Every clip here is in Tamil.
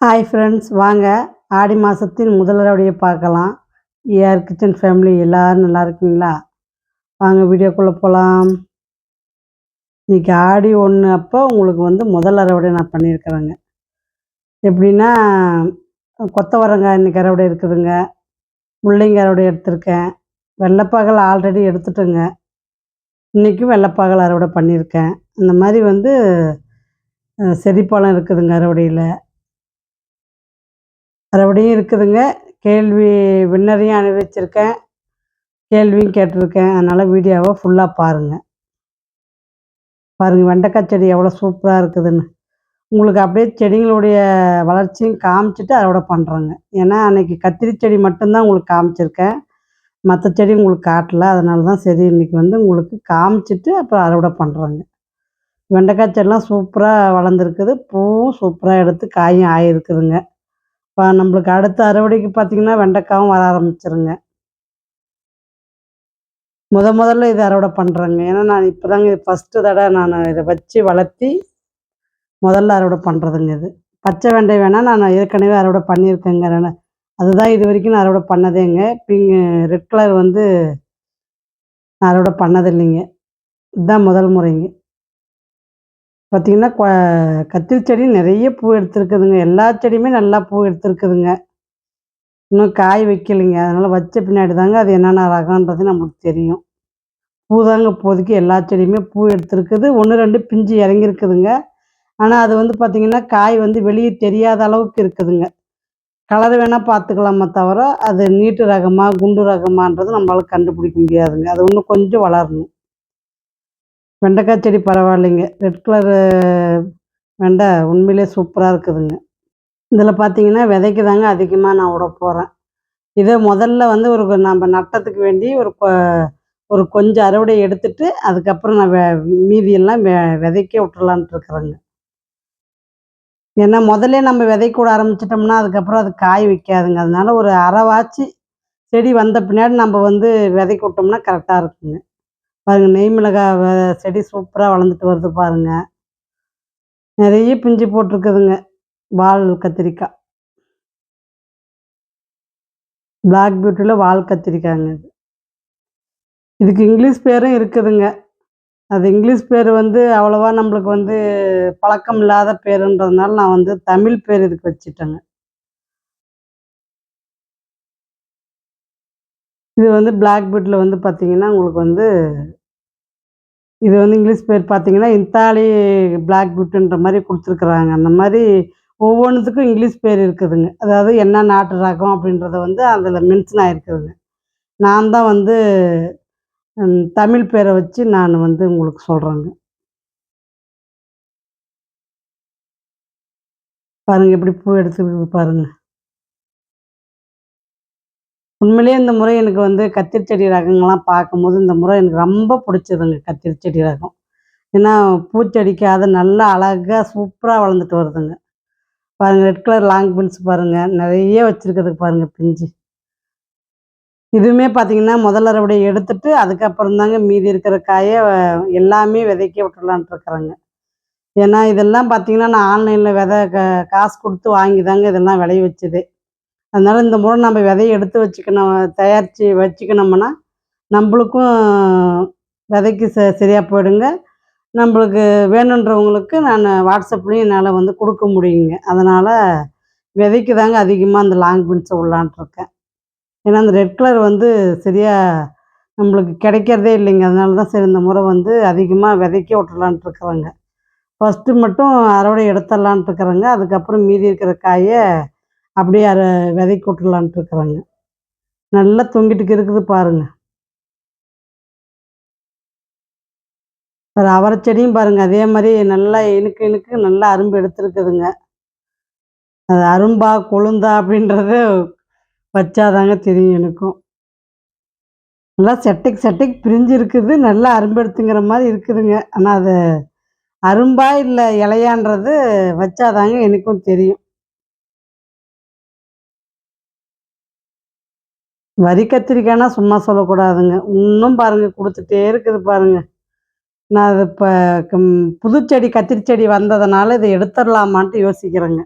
ஹாய் ஃப்ரெண்ட்ஸ் வாங்க. ஆடி மாதத்தின் முதல் அறுவடையை பார்க்கலாம் ஏஆர் கிச்சன் ஃபேமிலி எல்லோரும் நல்லா இருக்கீங்களா? வாங்க வீடியோக்குள்ளே போகலாம் இன்றைக்கி ஆடி ஒன்று அப்போ உங்களுக்கு வந்து முதல் அறுவடை நான் பண்ணியிருக்கிறேங்க. எப்படின்னா கொத்தவரங்காய் இன்றைக்கி அறுவடை இருக்குதுங்க. முள்ளங்கி அறுவடை எடுத்திருக்கேன். வெள்ளைப்பாகல் ஆல்ரெடி எடுத்துட்டேங்க. இன்றைக்கும் வெள்ளைப்பாகல் அறுவடை பண்ணியிருக்கேன். இந்த மாதிரி வந்து செடிப்பழம் இருக்குதுங்க அறுவடையில். மறுபடியும் இருக்குதுங்க. கேள்வி வின்னரையும் அனுபவிச்சிருக்கேன். கேள்வியும் கேட்டிருக்கேன். அதனால் வீடியோவை ஃபுல்லாக பாருங்கள் பாருங்கள் வெண்டைக்காய் செடி எவ்வளோ சூப்பராக இருக்குதுன்னு. உங்களுக்கு அப்படியே செடிங்களுடைய வளர்ச்சியும் காமிச்சிட்டு அறுவடை பண்ணுறேங்க ஏன்னா அன்றைக்கி கத்திரி செடி மட்டும்தான் உங்களுக்கு காமிச்சிருக்கேன். மற்ற செடி உங்களுக்கு காட்டல. அதனால தான் சரி இன்றைக்கி வந்து உங்களுக்கு காமிச்சிட்டு அப்புறம் அறுவடை பண்ணுறேங்க வெண்டைக்காய் செடிலாம் சூப்பராக வளர்ந்துருக்குது. பூவும் சூப்பராக எடுத்து காயும் ஆயிருக்குதுங்க. இப்போ நம்மளுக்கு அடுத்த அறுவடைக்கு பார்த்திங்கன்னா வெண்டைக்காவும் வர ஆரம்பிச்சிருங்க. முத முதல்ல இதை அறுவடை பண்ணுறேங்க ஏன்னா நான் இப்போ தாங்க இது ஃபஸ்ட்டு தடவை நான் இதை வச்சு வளர்த்தி முதல்ல அறுவடை பண்ணுறதுங்க இது. பச்சை வெண்டை வேணால் நான் ஏற்கனவே அறுவடை பண்ணியிருக்கேங்க அதுதான் இது வரைக்கும் நான் அறுவடை பண்ணதேங்க. பிங்க ரெட் கலர் வந்து நான் அறுவடை பண்ணதில்லைங்க. இதுதான் முதல் முறைங்க. பார்த்திங்கன்னா கத்திரி செடி நிறைய பூ எடுத்துருக்குதுங்க. எல்லா செடியுமே நல்லா பூ எடுத்துருக்குதுங்க. இன்னும் காய் வைக்கலைங்க. அதனால் வச்ச பின்னாடி தாங்க அது என்னென்ன ரகன்றது நம்மளுக்கு தெரியும். பூ தாங்க இப்போதைக்கு எல்லா செடியுமே பூ எடுத்துருக்குது. ஒன்று ரெண்டு பிஞ்சு இறங்கியிருக்குதுங்க. ஆனால் அது வந்து பார்த்திங்கன்னா காய் வந்து வெளியே தெரியாத அளவுக்கு இருக்குதுங்க. கலர் வேணால் பார்த்துக்கலாமா தவிர அது நீட்டு ரகமாக குண்டு ரகமான்றது நம்மளால் கண்டுபிடிக்க முடியாதுங்க. அது இன்னும் கொஞ்சம் வளரணும். வெண்டைக்காய் செடி பரவாயில்லைங்க. ரெட் கலரு வெண்டை உண்மையிலே சூப்பராக இருக்குதுங்க. இதில் பார்த்தீங்கன்னா விதைக்கு தாங்க அதிகமாக நான் விட போகிறேன் இதே முதல்ல வந்து ஒரு நம்ம நட்டத்துக்கு வேண்டி ஒரு ஒரு கொஞ்சம் அறுவடை எடுத்துட்டு அதுக்கப்புறம் நான் வெ மீதியெல்லாம் வெ விதைக்க விட்டுறலான்ட்டு இருக்கிறேங்க. ஏன்னா முதல்ல நம்ம விதைக்க விட ஆரம்பிச்சிட்டோம்னா அதுக்கப்புறம் அது காய் வைக்காதுங்க அதனால ஒரு அரைவாச்சி செடி வந்த பின்னாடி நம்ம வந்து விதைக்க விட்டோம்னா கரெக்டாக இருக்குங்க. பாருங்கள் நெய் மிளகாய் செடி சூப்பராக வளர்ந்துட்டு வருது பாருங்கள் நிறைய பிஞ்சு போட்டிருக்குதுங்க வால் கத்திரிக்காய். பிளாக் பியூட்டியில் வால் கத்திரிக்காய்ங்க இது. இதுக்கு இங்கிலீஷ் பேரும் இருக்குதுங்க. அது இங்கிலீஷ் பேர் வந்து அவ்வளோவா நம்மளுக்கு வந்து பழக்கம் இல்லாத பேருன்றதுனால நான் வந்து தமிழ் பேர் இதுக்கு வச்சுட்டேங்க. இது வந்து பிளாக் பீட்டில் வந்து பார்த்திங்கன்னா உங்களுக்கு வந்து இது வந்து இங்கிலீஷ் பேர் பார்த்தீங்கன்னா இந்தாலி பிளாக் புட்டுன்ற மாதிரி கொடுத்துருக்குறாங்க. அந்த மாதிரி ஒவ்வொன்றுத்துக்கும் இங்கிலீஷ் பேர் இருக்குதுங்க. அதாவது என்ன நாட்டு ரகம் அப்படின்றத வந்து அதில் மென்ஷன் ஆகிருக்குதுங்க நான் தான் வந்து தமிழ் பேரை வச்சு நான் வந்து உங்களுக்கு சொல்கிறேங்க பாருங்கள் எப்படி பூ எடுத்துருக்குது பாருங்கள் உண்மையிலேயே இந்த முறை எனக்கு வந்து கத்திரி செடி ரகங்கள்லாம் பார்க்கும்போது இந்த முறை எனக்கு ரொம்ப பிடிச்சதுங்க கத்திரி செடி ரகம். ஏன்னா பூச்செடிக்காத நல்லா அழகாக சூப்பராக வளர்ந்துட்டு வருதுங்க. பாருங்கள் ரெட் கலர் லாங் பின்ஸ் பாருங்கள் நிறைய வச்சுருக்கிறதுக்கு பாருங்கள் பிஞ்சு. இதுவுமே பார்த்தீங்கன்னா முதல்ல அறுவடை எடுத்துட்டு அதுக்கப்புறம் தாங்க மீதி இருக்கிற காயை எல்லாமே விதைக்க விட்டுடலான்ட்டு இருக்கிறேங்க. ஏன்னா இதெல்லாம் பார்த்தீங்கன்னா நான் ஆன்லைனில் விதை காசு கொடுத்து வாங்கி தாங்க இதெல்லாம் விளைய வச்சதே. அதனால் இந்த முறை நம்ம விதைய எடுத்து வச்சுக்கணும் தயாரித்து வச்சுக்கணும்னா நம்மளுக்கும் விதைக்கு ச சரியாக போயிடுங்க. நம்மளுக்கு வேணுன்றவங்களுக்கு நான் வாட்ஸ்அப்லேயும் என்னால் வந்து கொடுக்க முடியுங்க. அதனால் விதைக்கு தாங்க அதிகமாக அந்த லாங் பீன்ஸை உள்ளான்ட்ருக்கேன். ஏன்னா அந்த ரெட் கலர் வந்து சரியாக நம்மளுக்கு கிடைக்கிறதே இல்லைங்க. அதனால தான் சரி இந்த முறை வந்து அதிகமாக விதைக்க விட்டுலான்ட்ருக்குறேங்க ஃபஸ்ட்டு மட்டும் அறுவடை எடுத்துடலான்ட்ருக்குறேங்க. அதுக்கப்புறம் மீதி இருக்கிற காயை அப்படியே அதை விதைக்கு கொட்டலான்ட்டு இருக்கிறாங்க. நல்லா தொங்கிட்டு இருக்குது பாருங்க. ஒரு அவரை செடியும் பாருங்க. அதே மாதிரி நல்லா இனுக்கு இனுக்கு நல்லா அரும்பு எடுத்துருக்குதுங்க. அது அரும்பா கொழுந்தா அப்படின்றது வச்சாதாங்க தெரியும் எனக்கும் நல்லா செட்டைக்கு செட்டைக்கு பிரிஞ்சு இருக்குது. நல்லா அரும்பு எடுத்துங்கிற மாதிரி இருக்குதுங்க. ஆனால் அது அரும்பா இல்லை இலையான்றது வச்சாதாங்க எனக்கும் தெரியும். வரி கத்திரிக்காய்னா சும்மா சொல்லக்கூடாதுங்க. இன்னும் பாருங்கள் கொடுத்துட்டே இருக்குது பாருங்கள் நான் அது இப்போ புதுச்செடி கத்திரி செடி வந்ததுனால இதை எடுத்துடலாமான்ட்டு யோசிக்கிறேங்க.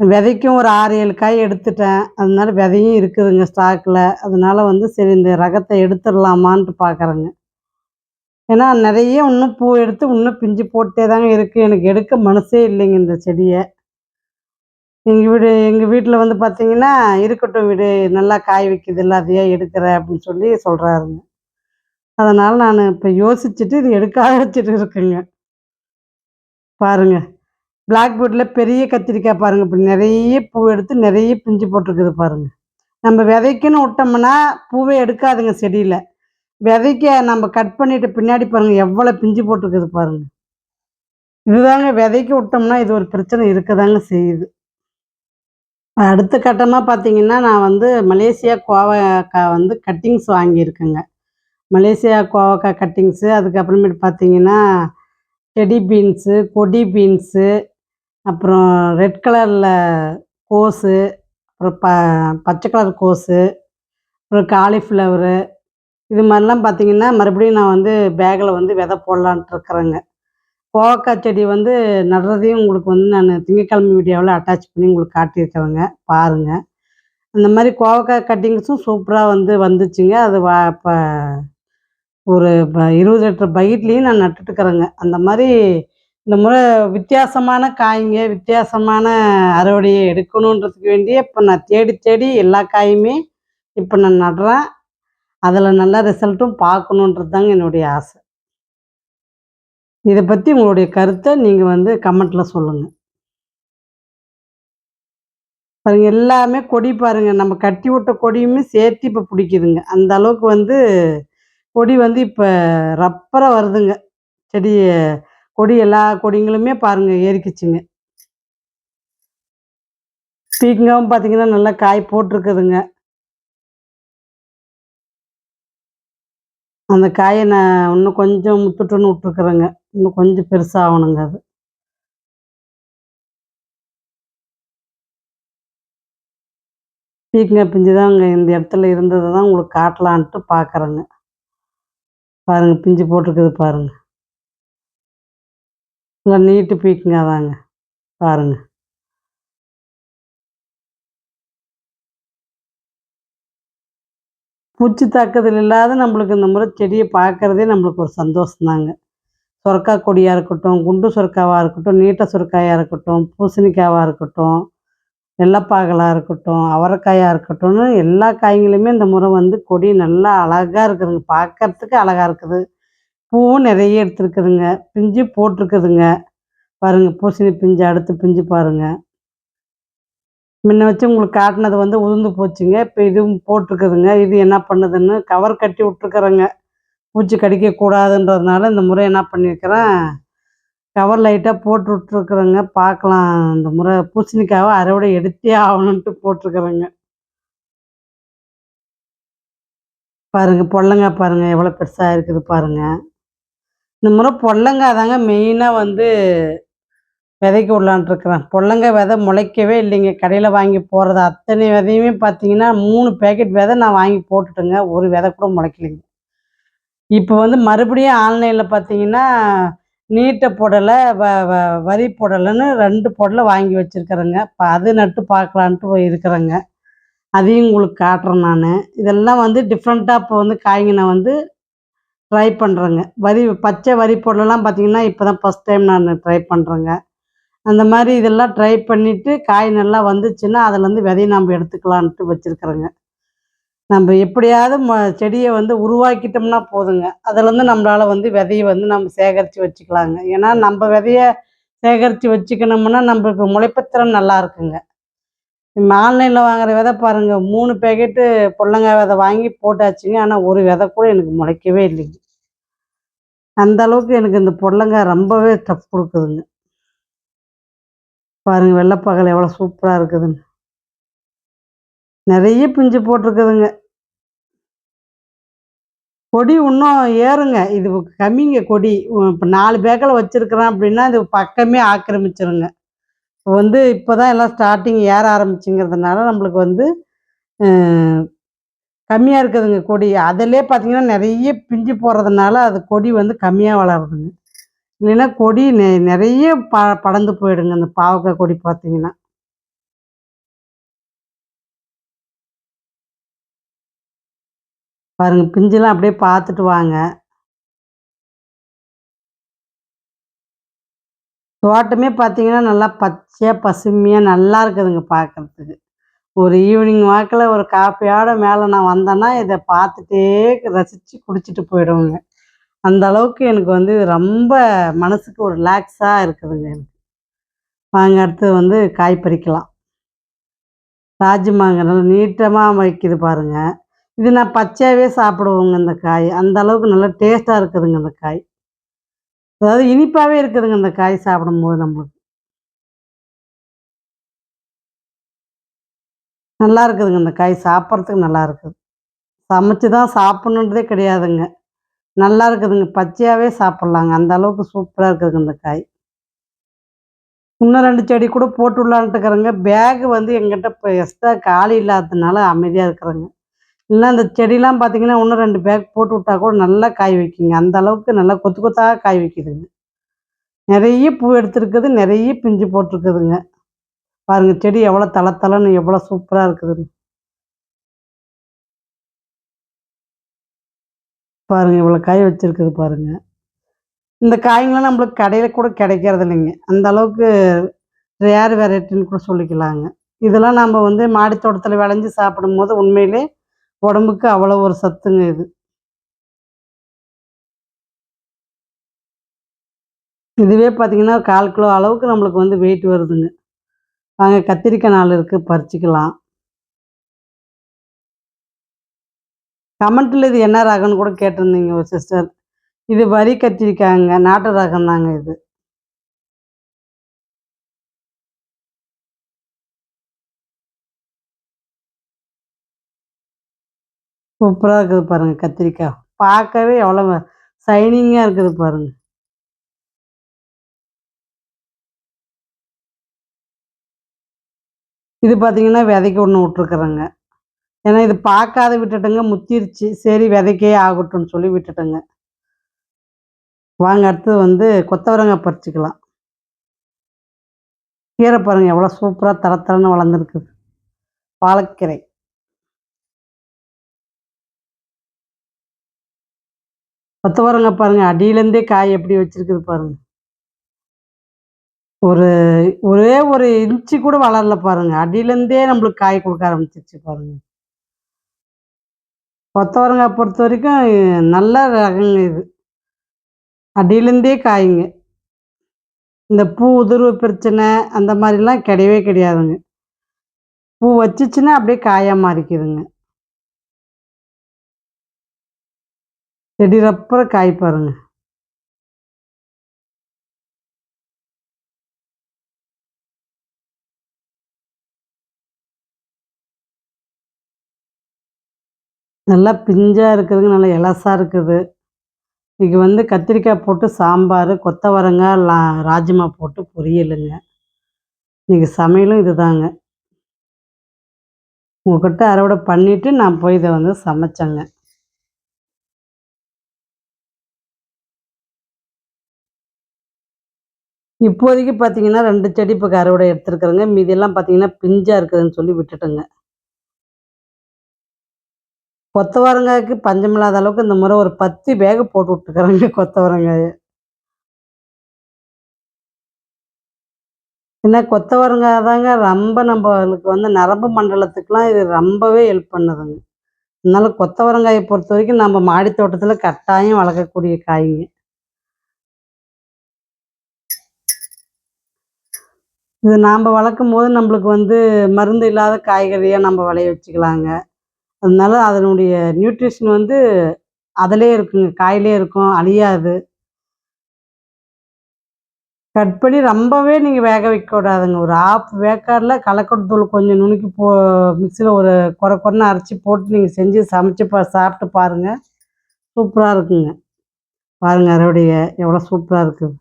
விதைக்கும் ஒரு ஆறு ஏழு காய் எடுத்துட்டேன். அதனால விதையும் இருக்குதுங்க ஸ்டாக்கில் அதனால வந்து சரி இந்த ரகத்தை எடுத்துடலாமான்ட்டு பார்க்குறேங்க ஏன்னா நிறைய இன்னும் பூ எடுத்து இன்னும் பிஞ்சு போட்டே தாங்க இருக்குது எனக்கு எடுக்க மனசே இல்லைங்க இந்த செடியை. எங்கள் வீடு எங்கள் வீட்டில் வந்து பார்த்தீங்கன்னா இருக்கட்டும் வீடு நல்லா காய் வைக்கிது அதையே எடுக்கிற அப்படின்னு சொல்லி சொல்கிறாருங்க அதனால் நான் இப்போ யோசிச்சுட்டு இது எடுக்காத வச்சுட்டு இருக்கேங்க. பாருங்க. பிளாக் போர்டில் பெரிய கத்திரிக்காய் பாருங்கள் இப்படி நிறைய பூ எடுத்து நிறைய பிஞ்சு போட்டிருக்குது பாருங்க. நம்ம விதைக்குன்னு விட்டோம்னா பூவே எடுக்காதுங்க செடியில். விதைக்க நம்ம கட் பண்ணிட்டு பின்னாடி பாருங்கள் எவ்வளோ பிஞ்சு போட்டிருக்குது பாருங்கள் இதுதாங்க விதைக்கு விட்டோம்னா இது ஒரு பிரச்சனை இருக்கதாங்க செய்யுது. அடுத்த கட்டமாக பார்த்தீங்கன்னா நான் வந்து மலேசியா கோவக்காய் வந்து கட்டிங்ஸ் வாங்கியிருக்கேங்க. மலேசியா கோவக்காய் கட்டிங்ஸு அதுக்கப்புறமேட்டு பார்த்தீங்கன்னா செடி பீன்ஸு கொடி பீன்ஸு அப்புறம் ரெட் கலரில் கோஸு அப்புறம் ப பச்சை கலர் கோஸு அப்புறம் காலிஃப்ளவரு இது மாதிரிலாம் பார்த்தீங்கன்னா மறுபடியும் நான் வந்து பேக்கில் வந்து விதை போடலான்ட்டு இருக்கிறேங்க. கோவக்காய் செடி வந்து நடுறதையும் உங்களுக்கு வந்து நான் திங்கக்கிழமை வீடியோவில் அட்டாச் பண்ணி உங்களுக்கு காட்டியிருக்கவங்க பாருங்கள் அந்த மாதிரி கோவக்காய் கட்டிங்ஸும் சூப்பராக வந்து வந்துச்சுங்க. அது வா இப்போ ஒரு ப இருபது லிட்டர் பக்கெட்லேயும் நான் நட்டுட்டுக்கிறேங்க அந்த மாதிரி இந்த முறை வித்தியாசமான காய்ங்க வித்தியாசமான அறுவடையை எடுக்கணுன்றதுக்கு வேண்டிய இப்போ நான் தேடி தேடி எல்லா காயுமே இப்போ நான் நடுறேன். அதில் நல்ல ரிசல்ட்டும் பார்க்கணுன்றது தாங்க என்னுடைய ஆசை. இதை பற்றி உங்களுடைய கருத்தை நீங்கள் வந்து கமெண்ட்டில் சொல்லுங்கள் பாருங்க எல்லாமே கொடி பாருங்க. நம்ம கட்டி விட்ட கொடியுமே சேர்த்து இப்போ பிடிக்குதுங்க. அந்த அளவுக்கு வந்து கொடி வந்து இப்போ ரப்பராக வருதுங்க. செடி கொடி எல்லா கொடிங்களுமே பாருங்க ஏறிக்குச்சுங்க. பீக்கங்காவும் பார்த்தீங்கன்னா நல்லா காய் போட்டிருக்குதுங்க. அந்த காயை நான் இன்னும் கொஞ்சம் முத்துட்டுன்னு விட்ருக்குறேங்க இன்னும் கொஞ்சம் பெருசாகணுங்க அது. பீக்கங்காய் பிஞ்சு தான் அங்கே இந்த இடத்துல இருந்ததை தான் உங்களுக்கு காட்டலான்ட்டு பார்க்குறேங்க. பாருங்கள் பிஞ்சு போட்டிருக்குது பாருங்கள் நல்லா நீட்டு பீக்கங்காய் தாங்க. பாருங்கள் பூச்சி தாக்குதல் இல்லாத நம்மளுக்கு இந்த முறை செடியை பார்க்குறதே நம்மளுக்கு ஒரு சந்தோஷம்தாங்க. சுரக்கா கொடியாக இருக்கட்டும் குண்டு சுரக்காவாக இருக்கட்டும் நீட்ட சுரக்காயாக இருக்கட்டும் பூசணிக்காவாக இருக்கட்டும் வெள்ளப்பாகலாக இருக்கட்டும் அவரைக்காயாக இருக்கட்டும்னு எல்லா காய்களுமே இந்த முறை வந்து கொடி நல்லா அழகாக இருக்குதுங்க. பார்க்கறதுக்கு அழகாக இருக்குது. பூவும் நிறைய எடுத்துருக்குதுங்க. பிஞ்சு போட்டிருக்குதுங்க. பாருங்கள் பூசணி பிஞ்சு அடுத்து பிஞ்சு பாருங்கள் முன்ன வச்சு உங்களுக்கு காட்டினது வந்து உதிர்ந்து போச்சுங்க. இப்போ இதுவும் போட்டிருக்குதுங்க. இது என்ன பண்ணுதுன்னு கவர் கட்டி விட்ருக்குறேங்க பூச்சி கடிக்கக்கூடாதுன்றதுனால இந்த முறை என்ன பண்ணியிருக்கிறேன் கவர் லைட்டாக போட்டு விட்ருக்குறேங்க பார்க்கலாம். இந்த முறை பூசணிக்காவை அறுவடை எடுத்தே ஆகணுன்ட்டு போட்டிருக்குறேங்க. பாருங்கள் பொடலங்காய் பாருங்கள் எவ்வளோ பெருசாக இருக்குது பாருங்கள் இந்த முறை பொல்லங்காய் தாங்க மெயினாக வந்து விதைக்க விடலான்ட்ருக்குறேன் பொடலங்காய் விதை முளைக்கவே இல்லைங்க. கடையில் வாங்கி போடுறது அத்தனை விதையுமே பார்த்தீங்கன்னா மூணு பேக்கெட் விதை நான் வாங்கி போட்டுட்டேங்க. ஒரு விதை கூட முளைக்கலைங்க. இப்போ வந்து மறுபடியும் ஆன்லைனில் பார்த்தீங்கன்னா நீட்டை புடலை வ வ வரி புடலைன்னு ரெண்டு புடலை வாங்கி வச்சுருக்குறேங்க. இப்போ அது நட்டு பார்க்கலான்ட்டு இருக்கிறேங்க. அதையும் உங்களுக்கு காட்டுறேன் நான். இதெல்லாம் வந்து டிஃப்ரெண்ட்டாக இப்போ வந்து காய்ங்க வந்து ட்ரை பண்ணுறேங்க வரி பச்சை வரி புடலெல்லாம் பார்த்தீங்கன்னா இப்போ தான் ஃபஸ்ட் டைம் நான் ட்ரை பண்ணுறேங்க அந்த மாதிரி இதெல்லாம் ட்ரை பண்ணிவிட்டு காய் நல்லா வந்துச்சுன்னா அதுலேருந்து விதைய நம்ம எடுத்துக்கலான்ட்டு வச்சுருக்குறேங்க. நம்ம எப்படியாவது ம செடியை வந்து உருவாக்கிட்டோம்னா போதுங்க. அதுலேருந்து நம்மளால் வந்து விதையை வந்து நம்ம சேகரித்து வச்சுக்கலாங்க. ஏன்னா நம்ம விதைய சேகரித்து வச்சுக்கணும்னா நம்மளுக்கு முளைப்புத்திறன் நல்லா இருக்குங்க. ஆன்லைனில் வாங்குற விதை பாருங்கள் மூணு பேக்கெட்டு பொடலங்காய் விதை வாங்கி போட்டாச்சுங்க. ஆனால் ஒரு விதை கூட எனக்கு முளைக்கவே இல்லைங்க. அந்த அளவுக்கு எனக்கு இந்த பொடலங்காய் ரொம்பவே டஃப் கொடுக்குதுங்க. பாருங்கள் வெள்ளைப்பகல் எவ்வளோ சூப்பராக இருக்குதுன்னு. நிறைய பிஞ்சு போட்டிருக்குதுங்க. கொடி இன்னும் ஏறுங்க. இது கம்மிங்க கொடி. இப்போ நாலு பேக்கில் வச்சுருக்குறேன் அப்படின்னா இது பக்கமே ஆக்கிரமிச்சிருங்க. இப்போ வந்து இப்போ தான் எல்லாம் ஸ்டார்டிங் ஏற ஆரம்பிச்சுங்கிறதுனால நம்மளுக்கு வந்து கம்மியாக இருக்குதுங்க கொடி. அதிலே பார்த்தீங்கன்னா நிறைய பிஞ்சு போடுறதுனால அது கொடி வந்து கம்மியாக வளருதுங்க. இல்லைன்னா கொடி நெ நிறைய ப படர்ந்து போயிடுங்க. அந்த பாவக்காய் கொடி பார்த்தீங்கன்னா பாருங்கள் பிஞ்செல்லாம் அப்படியே பார்த்துட்டு வாங்க. தோட்டமே பார்த்தீங்கன்னா நல்லா பச்சையாக பசுமையாக நல்லா இருக்குதுங்க பார்க்குறதுக்கு. ஒரு ஈவினிங் வாக்கில் ஒரு காஃபியோட மேலே நான் வந்தேன்னா இதை பார்த்துட்டே ரசித்து குடிச்சிட்டு போயிடுவேங்க. அந்த அளவுக்கு எனக்கு வந்து இது ரொம்ப மனசுக்கு ஒரு ரிலாக்ஸாக இருக்குதுங்க எனக்கு. வாங்க அடுத்து வந்து காய் பறிக்கலாம். ராஜ்மாங்க நல்லா நீட்டமாக வைக்குது பாருங்கள் இது நான் பச்சையாகவே சாப்பிடுவோங்க இந்த காய். அந்த அளவுக்கு நல்லா டேஸ்ட்டாக இருக்குதுங்க இந்த காய். அதாவது இனிப்பாகவே இருக்குதுங்க இந்த காய் சாப்பிடும்போது நம்மளுக்கு. நல்லா இருக்குதுங்க இந்த காய். சாப்பிட்றதுக்கு நல்லா இருக்குது. சமைச்சு தான் சாப்பிட்ணுன்றதே கிடையாதுங்க. நல்லா இருக்குதுங்க. பச்சையாகவே சாப்பிட்லாங்க. அந்த அளவுக்கு சூப்பராக இருக்குதுங்க இந்த காய். இன்னும் ரெண்டு செடி கூட போட்டு விடலான்ட்டுக்கிறேங்க பேகு வந்து எங்கிட்ட இப்போ எக்ஸ்ட்ரா காலி இல்லாததுனால அமைதியாக இருக்கிறேங்க. இல்லைன்னா அந்த செடிலாம் பார்த்தீங்கன்னா இன்னும் ரெண்டு பேக் போட்டு விட்டா கூட நல்லா காய் வைக்குங்க. அந்த அளவுக்கு நல்லா கொத்து கொத்தாக காய் வைக்குதுங்க. நிறைய பூ எடுத்துருக்குது நிறைய பிஞ்சு போட்டிருக்குதுங்க. பாருங்க செடி எவ்வளோ தள தளன்னு எவ்வளோ சூப்பராக இருக்குதுங்க. பாருங்க இவ்வளோ காய் வச்சிருக்குது பாருங்க. இந்த காய்ங்களாம் நம்மளுக்கு கடையில் கூட கிடைக்கிறது இல்லைங்க. அந்த அளவுக்கு ரேர் வெரைட்டின்னு கூட சொல்லிக்கலாங்க. இதெல்லாம் நம்ம வந்து மாடி தோட்டத்தில் விளைஞ்சி சாப்பிடும்போது உண்மையிலே உடம்புக்கு அவ்வளோ ஒரு சத்துங்க இது. இதுவே பார்த்தீங்கன்னா கால் கிலோ அளவுக்கு நம்மளுக்கு வந்து வெயிட் வருதுங்க. வாங்க கத்திரிக்காய் நாள் இருக்குது பறிச்சிக்கலாம். கமெண்ட்டில் இது என்ன ரகம்னு கூட கேட்டிருந்தீங்க ஒரு சிஸ்டர். இது வரி கத்திரிக்காய்ங்க நாட்டு ரகம் தாங்க இது. சூப்பராக இருக்குது பாருங்கள் கத்திரிக்காய். பார்க்கவே எவ்வளோ சைனிங்காக இருக்குது பாருங்கள் இது பார்த்தீங்கன்னா விதைக்கு ஒன்று விட்ருக்குறேங்க ஏன்னா இது பார்க்காத விட்டுட்டுங்க முத்திருச்சு. சரி விதைக்கே ஆகட்டும்னு சொல்லி விட்டுட்டுங்க. வாங்க அடுத்து வந்து கொத்தவரங்காய் பறிச்சிக்கலாம். கீரை பாருங்கள் எவ்வளோ சூப்பராக தரத்தரன்னு வளர்ந்துருக்குது பாலக்கீரை கொத்தவரங்க பாருங்கள் அடியிலேருந்தே காய் எப்படி வச்சுருக்குது பாருங்கள் ஒரு ஒரே ஒரு இன்ச்சு கூட வளரல பாருங்க. அடியிலேருந்தே நம்மளுக்கு காய் கொடுக்க ஆரம்பிச்சிருச்சு பாருங்க. கொத்தவரங்காய் பொறுத்த வரைக்கும் நல்ல ரகங்க இது. அடியிலேருந்தே காய்ங்க. இந்த பூ உதிர்வு பிரச்சனை அந்த மாதிரிலாம் கிடையவே கிடையாதுங்க. பூ வச்சிச்சுன்னா அப்படியே காயாக மாறிக்குதுங்க. செடி ரப்புற காய் பாருங்க. நல்லா பிஞ்சாக இருக்குதுங்க நல்லா இலசாக இருக்குது. இன்றைக்கி வந்து கத்திரிக்காய் போட்டு சாம்பார் கொத்தவரங்காய் லா ராஜ்மா போட்டு பொரியலுங்க. இன்றைக்கி சமையலும் இது தாங்க உங்கள்கிட்ட அறுவடை பண்ணிவிட்டு நான் போய் இதை வந்து சமைச்சேங்க. இப்போதைக்கு பார்த்தீங்கன்னா ரெண்டு செடி இப்போ அறுவடை எடுத்துருக்குறேங்க. மீதியெல்லாம் பார்த்தீங்கன்னா பிஞ்சாக இருக்குதுன்னு சொல்லி விட்டுட்டேங்க. கொத்தவரங்காய்க்கு பஞ்சமில்லாத அளவுக்கு இந்த முறை ஒரு பத்து பேகு போட்டு விட்டுக்கிறேங்க கொத்தவரங்காய். ஏன்னா கொத்தவரங்காய் தாங்க ரொம்ப நம்மளுக்கு வந்து நரம்பு மண்டலத்துக்கெலாம் இது ரொம்பவே ஹெல்ப் பண்ணுதுங்க. அதனால கொத்தவரங்காயை பொறுத்த வரைக்கும் நம்ம மாடி தோட்டத்தில் கட்டாயம் வளர்க்கக்கூடிய காய்ங்க. இது நாம் வளர்க்கும் போது நம்மளுக்கு வந்து மருந்து இல்லாத காய்கறியாக நம்ம விளைய வச்சுக்கலாங்க. அதனால அதனுடைய நியூட்ரிஷன் வந்து அதிலே இருக்குங்க காயிலே இருக்கும் அழியாது. கட் பண்ணி ரொம்பவே நீங்கள் வேக வைக்கக்கூடாதுங்க ஒரு ஆஃப் வேக்காடில் கலக்கடத்தூள் கொஞ்சம் நுணுக்கி போ மிக்சியில் ஒரு குறை குறைன்னு அரைச்சி போட்டு நீங்கள் செஞ்சு சமைச்சு பா சாப்பிட்டு பாருங்கள் சூப்பராக இருக்குங்க. பாருங்கள் அதோடைய எவ்வளோ சூப்பராக இருக்குது.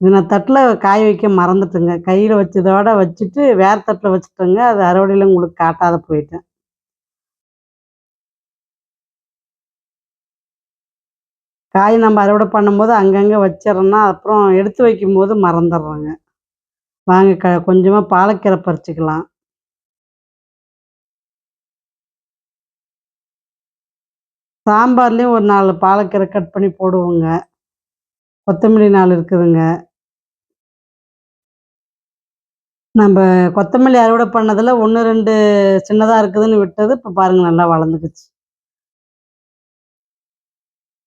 இது நான் தட்டில் காய வைக்க மறந்துட்டேங்க. கையில் வச்சதோட வச்சுட்டு வேறு தட்டில் வச்சுட்டேங்க. அது அறுவடையில் உங்களுக்கு காட்டாத போயிட்டேன். காய் நம்ம அறுவடை பண்ணும்போது அங்கங்கே வச்சிடறோன்னா அப்புறம் எடுத்து வைக்கும்போது மறந்துடுறோங்க. வாங்க க கொஞ்சமாக பாலக்கீரை பறிச்சுக்கலாம். சாம்பார்லேயும் ஒரு நாலு பாலக்கீரை கட் பண்ணி போடுவோங்க. கொத்தமல்லி நாலு இருக்குதுங்க. நம்ம கொத்தமல்லி அறுவடை பண்ணதில் ஒன்று ரெண்டு சின்னதாக இருக்குதுன்னு விட்டது இப்போ பாருங்கள் நல்லா வளர்ந்துக்குச்சு.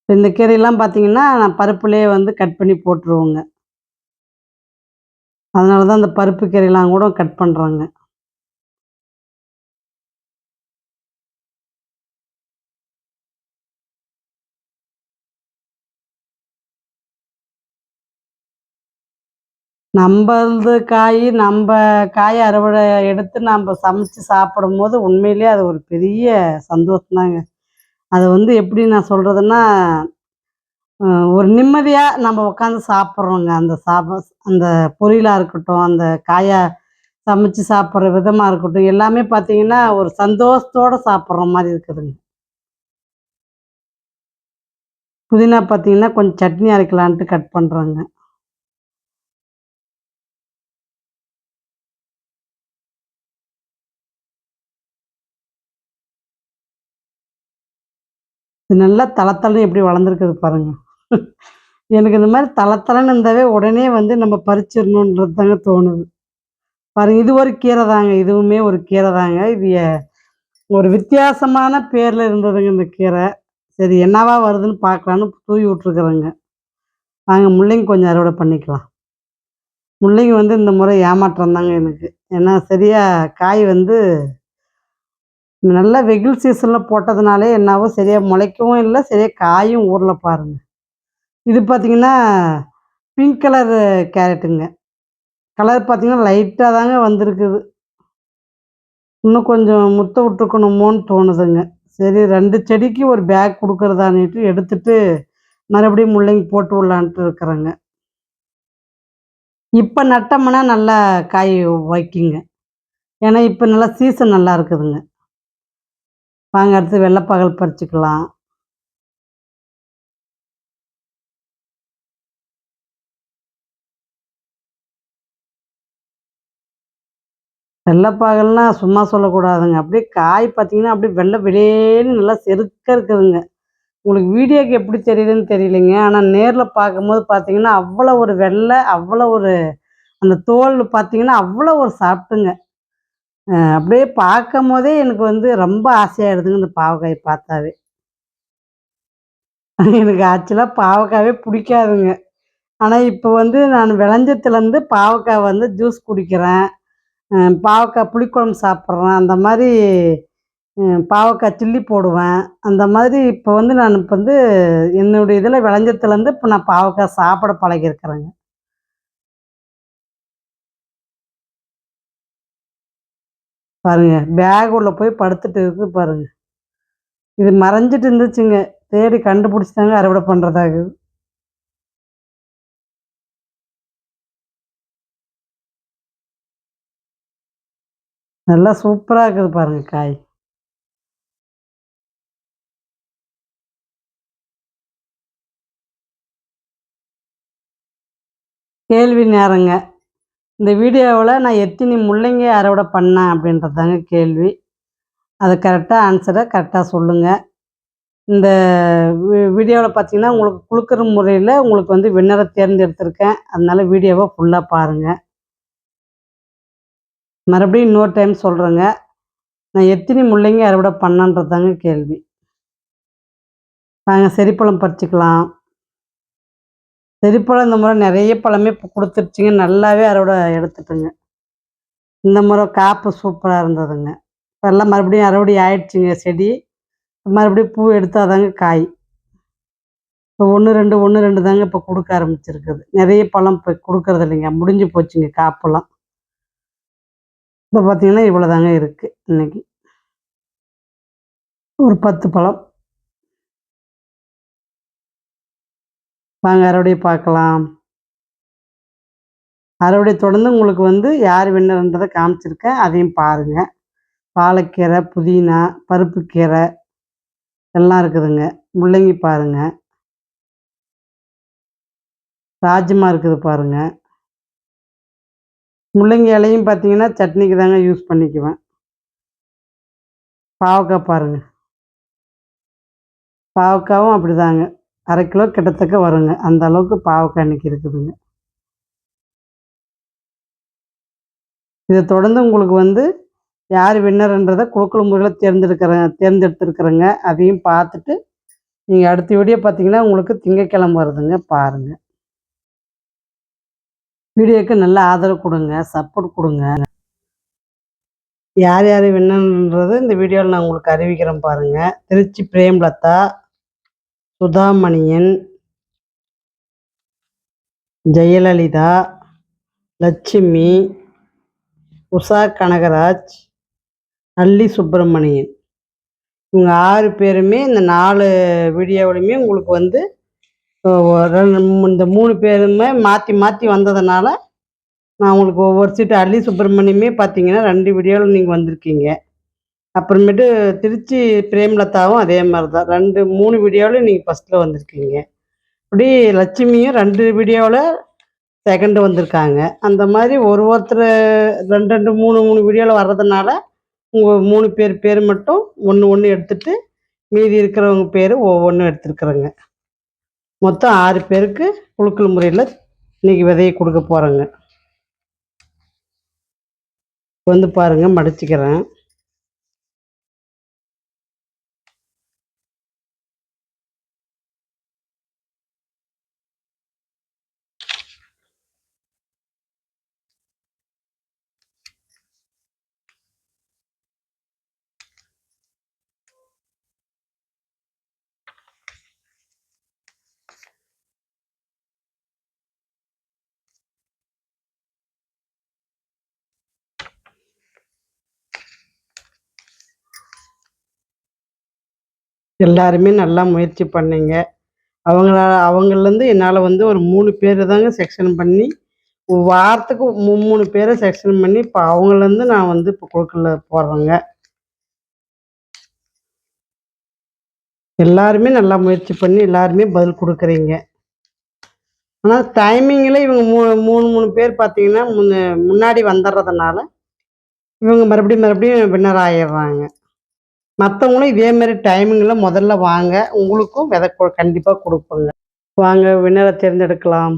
இந்த கீரையெல்லாம் பார்த்தீங்கன்னா நான் பருப்புலேயே வந்து கட் பண்ணி போட்டுருவோங்க. அதனால தான் இந்த பருப்பு கீரையெல்லாம் கூட கட் பண்ணுறோங்க நம்மளது காய் நம்ம காய் அறுவடை எடுத்து நம்ம சமைச்சு சாப்பிடும்போது உண்மையிலேயே அது ஒரு பெரிய சந்தோஷம்தாங்க. அது வந்து எப்படி நான் சொல்கிறதுன்னா ஒரு நிம்மதியாக நம்ம உட்காந்து சாப்பிட்றோங்க. அந்த சாப்ப அந்த பொரியலாக இருக்கட்டும் அந்த காயை சமைச்சு சாப்பிட்ற விதமாக இருக்கட்டும் எல்லாமே பார்த்தீங்கன்னா ஒரு சந்தோஷத்தோடு சாப்பிட்ற மாதிரி இருக்குதுங்க. புதினா பார்த்தீங்கன்னா கொஞ்சம் சட்னி அரைக்கலான்ட்டு கட் பண்ணுறேங்க இது நல்லா தளத்தளன்னு எப்படி வளர்ந்துருக்குது பாருங்க. எனக்கு இந்த மாதிரி தளத்தளன்னு இருந்தாவே உடனே வந்து நம்ம பறிச்சிடணுன்றது தாங்க தோணுது. பாருங்க இது ஒரு கீரை தாங்க இதுவுமே ஒரு கீரை தாங்க. இது ஒரு வித்தியாசமான பேரில் இருந்ததுங்க இந்த கீரை. சரி என்னவா வருதுன்னு பார்க்கலான்னு தூவி விட்ருக்குறேங்க வாங்க முள்ளைங்க கொஞ்சம் அறுவடை பண்ணிக்கலாம். முள்ளைங்க வந்து இந்த முறை ஏமாற்றம் தாங்க எனக்கு. ஏன்னா சரியா காய் வந்து நல்லா வெயில் சீசனில் போட்டதுனாலே என்னவோ சரியாக முளைக்கவும் இல்லை சரியாக காயும் ஊரில் பாருங்க. இது பார்த்திங்கன்னா பிங்க் கலர் கேரட்டுங்க கலர் பார்த்திங்கன்னா லைட்டாக தாங்க வந்திருக்குது. இன்னும் கொஞ்சம் முத்த விட்டுருக்கணுமோன்னு தோணுதுங்க. சரி ரெண்டு செடிக்கு ஒரு பேக் கொடுக்குறதானிட்டு எடுத்துட்டு மறுபடியும் முள்ளங்கி போட்டு விடலான்ட்டு இருக்கிறேங்க. இப்போ நட்டோம்னா நல்லா காய் வைக்குங்க. ஏன்னா இப்போ நல்லா சீசன் நல்லா இருக்குதுங்க. வாங்க அடுத்து வெள்ளைப்பாகல் பறிச்சுக்கலாம். வெள்ளைப்பாகல்னால் சும்மா சொல்லக்கூடாதுங்க. அப்படியே காய் பார்த்தீங்கன்னா அப்படியே வெள்ளை வெளியேன்னு நல்லா செருக்க இருக்குதுங்க. உங்களுக்கு வீடியோக்கு எப்படி தெரியுதுன்னு தெரியலைங்க. ஆனால் நேரில் பார்க்கும்போது பார்த்தீங்கன்னா அவ்வளோ ஒரு வெள்ளை அவ்வளோ ஒரு அந்த தோல் பார்த்தீங்கன்னா அவ்வளோ ஒரு சாப்பிட்டுங்க. அப்படியே பார்க்கும் போதே எனக்கு வந்து ரொம்ப ஆசையாயிடுதுங்க இந்த பாவக்காய் பார்த்தாவே. எனக்கு ஆக்சுவலாக பாவக்காவே பிடிக்காதுங்க. ஆனால் இப்போ வந்து நான் விளைஞ்சத்துலேருந்து பாவக்காய் வந்து ஜூஸ் குடிக்கிறேன். பாவக்காய் புளிக்குழம்பு சாப்பிட்றேன். அந்த மாதிரி பாவக்காய் சில்லி போடுவேன். அந்த மாதிரி இப்போ வந்து நான் இப்போ வந்து என்னுடைய இதில் விளைஞ்சத்துலேருந்து இப்போ நான் பாவக்காய் சாப்பிட பழகியிருக்கிறேங்க. பாருங்க பேக் உள்ள போய் படுத்துட்டு இருக்கு பாருங்க. இது மறைஞ்சிட்டு இருந்துச்சுங்க. தேடி கண்டுபிடிச்சி தாங்க அறுவடை பண்ணுறதாக நல்லா சூப்பராக இருக்குது பாருங்க காய். கேள்வி நேரங்க. இந்த வீடியோவில் நான் எத்தனை முள்ளங்கி அறுவடை பண்ணேன் அப்படின்றதாங்க கேள்வி. அதை கரெக்டாக ஆன்சரை கரெக்டாக சொல்லுங்கள் இந்த வீடியோவில் பார்த்தீங்கன்னா உங்களுக்கு கொடுக்குற முறையில் உங்களுக்கு வந்து வின்னரை தேர்ந்தெடுத்திருக்கேன். அதனால வீடியோவை ஃபுல்லாக பாருங்கள் மறுபடியும் இன்னொரு டைம் சொல்கிறேங்க நான் எத்தனை முள்ளங்கி அறுவடை பண்ணன்றதாங்க கேள்வி. நாங்கள் செரிப்பழம் பறிச்சுக்கலாம். செரிப்பழம் இந்த முறை நிறைய பழமே இப்போ நல்லாவே அறுவடை எடுத்துட்டுங்க. இந்த முறை காப்பு சூப்பராக இருந்ததுங்க. இப்போ எல்லாம் மறுபடியும் அறுவடை ஆயிடுச்சுங்க செடி. மறுபடியும் பூ எடுத்தாதாங்க காய். இப்போ ஒன்று ரெண்டு ஒன்று ரெண்டு தாங்க இப்போ கொடுக்க ஆரம்பிச்சிருக்குது. நிறைய பழம் இப்போ கொடுக்கறது இல்லைங்க. முடிஞ்சு போச்சுங்க காப்பெல்லாம். இப்போ பார்த்தீங்கன்னா இவ்வளோ தாங்க இருக்குது இன்னைக்கு. ஒரு பத்து பழம். வாங்க அறுவடை பார்க்கலாம். அறுவடை தொடர்ந்து உங்களுக்கு வந்து யார் வின்னர்ன்றதை காமிச்சிருக்கேன். அதையும் பாருங்கள் பாலக்கீரை புதினா பருப்புக்கீரை எல்லாம் இருக்குதுங்க. முள்ளங்கி பாருங்க. ராஜ்மா இருக்குது பாருங்க. முள்ளங்கி இலையும் பார்த்தீங்கன்னா சட்னிக்கு தாங்க யூஸ் பண்ணிக்குவேன். பாவக்காய் பாருங்க. பாவக்காவும் அப்படிதாங்க. அரை கிலோ கிட்டத்தக்க வருங்க. அந்த அளவுக்கு பாவக்காய் இன்னைக்கு இருக்குதுங்க. இதை தொடர்ந்து உங்களுக்கு வந்து யார் வின்னர்ன்றதை குழுக்கள் முறையில் தேர்ந்தெடுக்கிறேன் தேர்ந்தெடுத்துருக்குறேங்க. அதையும் பார்த்துட்டு நீங்கள் அடுத்த வீடியோ பார்த்தீங்கன்னா உங்களுக்கு திங்கக்கிழமை வருதுங்க பாருங்கள் வீடியோக்கு நல்ல ஆதரவு கொடுங்க சப்போர்ட் கொடுங்க. யார் யார் வின்னன்றது இந்த வீடியோவில் நான் உங்களுக்கு அறிவிக்கிறேன் பாருங்கள் திருச்சி பிரேம்லதா சுதாமணியன் ஜெயலலிதா லட்சுமி உஷா கனகராஜ் அல்லி சுப்பிரமணியன். இவங்க ஆறு பேருமே இந்த நாலு வீடியோவிலையுமே உங்களுக்கு வந்து இந்த மூணு பேருமே மாற்றி மாற்றி வந்ததுனால நான் உங்களுக்கு ஒவ்வொரு சீட்டு அல்லி சுப்பிரமணியமே பார்த்தீங்கன்னா ரெண்டு வீடியோவில் நீங்கள் வந்திருக்கீங்க. அப்புறமேட்டு திருச்சி பிரேம்லதாவும் அதே மாதிரி தான் ரெண்டு மூணு வீடியோவில் நீங்கள் ஃபஸ்ட்டில் வந்திருக்கீங்க. இப்படி லட்சுமியும் ரெண்டு வீடியோவில் செகண்டு வந்திருக்காங்க. அந்த மாதிரி ஒரு ஒருத்தர் ரெண்டு ரெண்டு மூணு மூணு வீடியோவில் வர்றதுனால உங்கள் மூணு பேர் பேர் மட்டும் ஒன்று ஒன்று எடுத்துகிட்டு மீதி இருக்கிறவங்க பேர் ஒவ்வொன்றும் எடுத்துருக்குறேங்க. மொத்தம் ஆறு பேருக்கு குழுக்கள் முறையில் இன்றைக்கி விதையை கொடுக்க போகிறேங்க வந்து பாருங்கள் மடிச்சுக்கிறேன். எல்லாருமே நல்லா முயற்சி பண்ணீங்க. அவங்கள அவங்கலேருந்து என்னால் வந்து ஒரு மூணு பேர் தாங்க செக்ஷன் பண்ணி வாரத்துக்கு மூணு மூணு பேரை செக்ஷன் பண்ணி இப்போ அவங்கலேருந்து நான் வந்து இப்போ குழுக்களில் போடுறேங்க எல்லாருமே நல்லா முயற்சி பண்ணி எல்லாருமே பதில் கொடுக்குறீங்க. ஆனால் டைமிங்கில் இவங்க மூணு மூணு மூணு பேர் பார்த்தீங்கன்னா முன்னாடி வந்துடுறதுனால இவங்க மறுபடியும் மறுபடியும் வின்னர் ஆயிடுறாங்க. மற்றவங்களும் இதே மாதிரி டைமிங்கில் முதல்ல வாங்க. உங்களுக்கும் விதை கொ கண்டிப்பாக கொடுப்போங்க. வாங்க வினரை தேர்ந்தெடுக்கலாம்.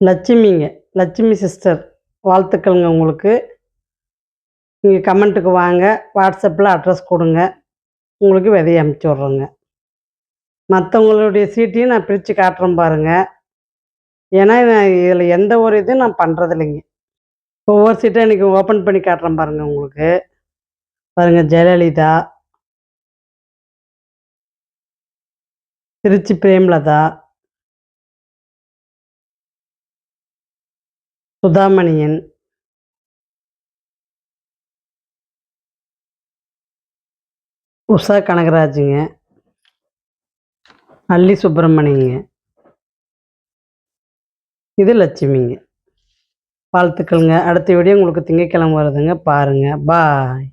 லட்சுமிங்க லட்சுமி சிஸ்டர் வாழ்த்துக்கள்ங்க உங்களுக்கு. நீங்கள் கமெண்ட்டுக்கு வாங்க வாட்ஸ்அப்பில் அட்ரஸ் கொடுங்க. உங்களுக்கு விதையை அமுச்சு விட்றோங்க. மற்றவங்களுடைய சீட்டையும் நான் பிரித்து காட்டுறேன் பாருங்கள் ஏன்னா இதில் எந்த ஒரு இதுவும் நான் பண்ணுறது இல்லைங்க ஒவ்வொரு சீட்டும் இன்றைக்கி ஓப்பன் பண்ணி காட்டுறேன் பாருங்கள் உங்களுக்கு. பாருங்கள் ஜெயலலிதா. திருச்சி பிரேம்லதா. சுதாமணியன். உஷா கனகராஜுங்க. அல்லி சுப்பிரமணியங்க. இது லட்சுமிங்க. வாழ்த்துக்கள்ங்க. அடுத்த வீடியோ உங்களுக்கு திங்கக்கிழமை வருதுங்க. பாருங்கள் பாய்